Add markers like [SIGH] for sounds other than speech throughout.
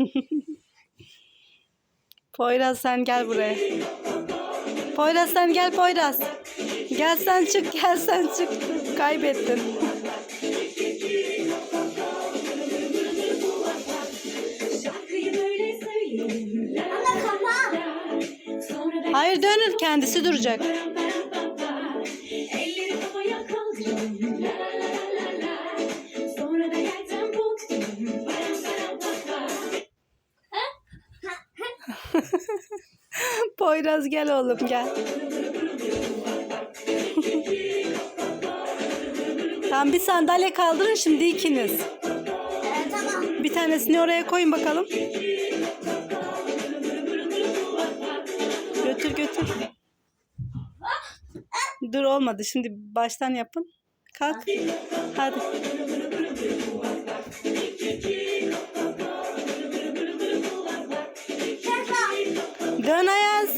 [LAUGHS] Poyraz sen gel buraya. Poyraz sen gel Poyraz. Gel sen çık gel sen çık. Kaybettin. Hayır dönür kendisi duracak. [LAUGHS] Poyraz gel oğlum gel. Tamam bir sandalye kaldırın şimdi ikiniz. Ee, tamam. Bir tanesini oraya koyun bakalım. Götür götür. Dur olmadı. Şimdi baştan yapın. Kalk. Hadi. Dön Ayaz.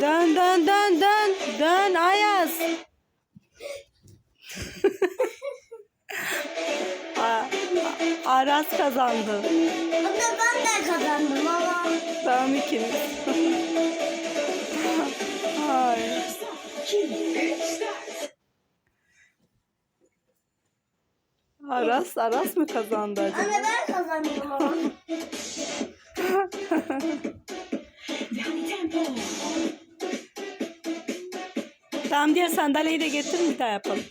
dön dön dön dön. Dön Ayaz. Aras kazandı. Anne ben de kazandım ama. Tamam ikiniz. Aras, Aras mı kazandı acaba? Anne ben kazandım ama. Tamam diğer sandalyeyi de getirin bir daha yapalım.